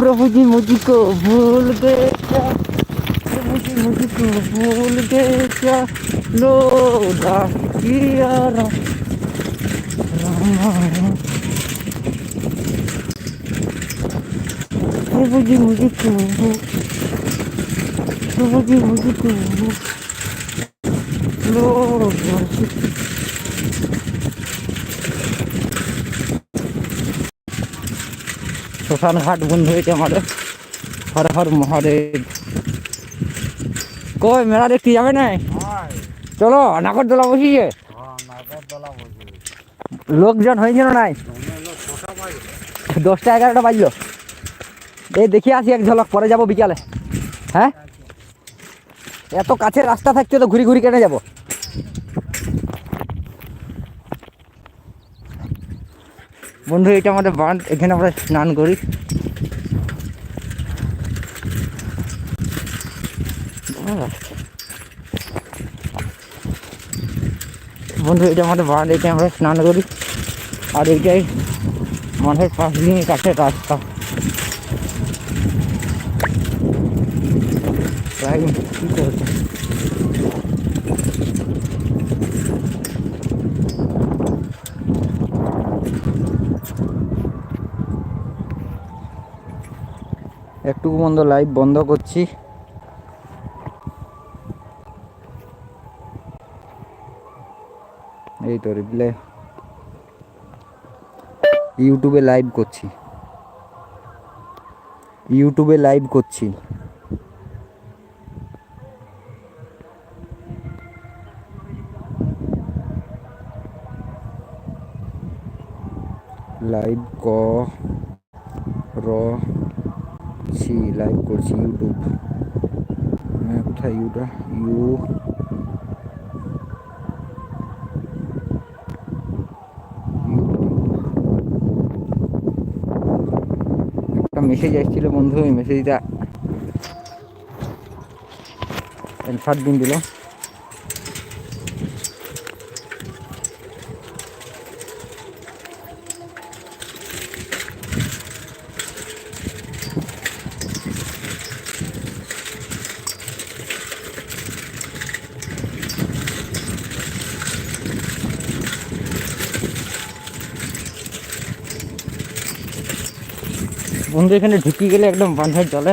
Probudzimy dziko wulgecia, probudzimy dziko wulgecia, loda i jara. Probudzimy dziko wulgecia, probudzimy dziko loda i. শ্মশানঘাট বন্ধু হয়েছে আমাদের। হর হর মহাদেব। কই মেলা দেখতে যাবে না চলো নাগরদোলা বসিয়ে। লোকজন হয়েছিল নাই? দশটা এগারোটা বাজলো। এই দেখি আসি এক ঝলক পরে যাব বিকালে। হ্যাঁ? এত কাছে রাস্তা থাকছে তো ঘুরি ঘুরি কেটে যাব। বন্ধু, এটা আমাদের বাঁধ, এখানে আমরা স্নান করি। বন্ধু, এটা আমাদের বাঁধ এটা আমরা স্নান করি। আর এইটাই মাঠের পাশ দিয়ে কাছে রাস্তা। কি করছে একটু বন্ধ লাইভ বন্ধ করছি। এই তো রিপ্লাই ইউটিউবে লাইভ করছি। ইউটিউবে লাইভ করছি। লাইভ ক, র। ছি লাইভ করছি ইউটিউব হ্যাঁ, কোথায় ইউটা ইউ একটা মেসেজ আসছিল বন্ধু ওই মেসেজটা অ্যান্সার দিন দিল। বন্ধু এখানে ঢুকি গেলে একদম বান্ধার জলে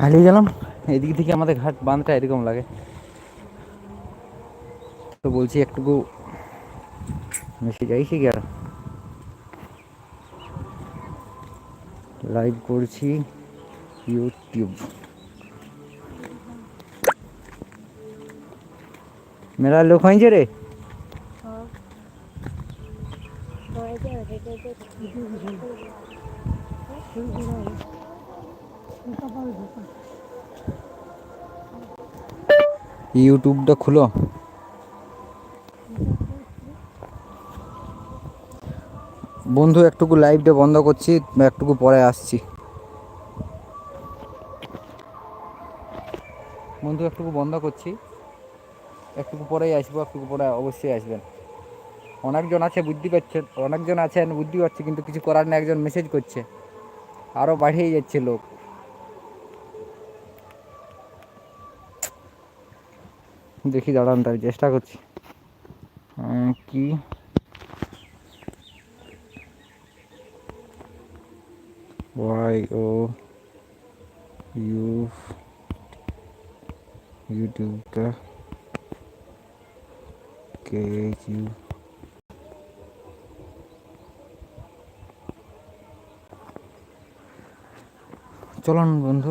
হারিয়ে গেলাম। এদিক থেকে আমাদের ঘাট বাঁধটা এরকম লাগে। তো বলছি একটুকু মেসেজ আইসি কি আর। লাইভ করছি ইউটিউব মেলা লোক হয়েছে রে। ইউটিউবটা খুলো। বন্ধু, একটুকু লাইভটা বন্ধ করছি, একটুকু পরে আসছি। বন্ধু, একটুকু বন্ধ করছি। একটুকু পরেই আসব, একটুকু পরে অবশ্যই আসবেন। অনেকজন আছে, বুদ্ধি পাচ্ছেন অনেকজন আছেন বুদ্ধি পাচ্ছে কিন্তু কিছু করার না একজন মেসেজ করছে। আরও বাড়িয়ে যাচ্ছে লোক। দেখি, দাঁড়ান তাই চেষ্টা করছি। কি? ওয়াই ও ইউ ইউটিউবটা কে ইউ চলুন বন্ধু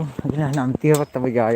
নামতে হবে, তবে যাওয়া।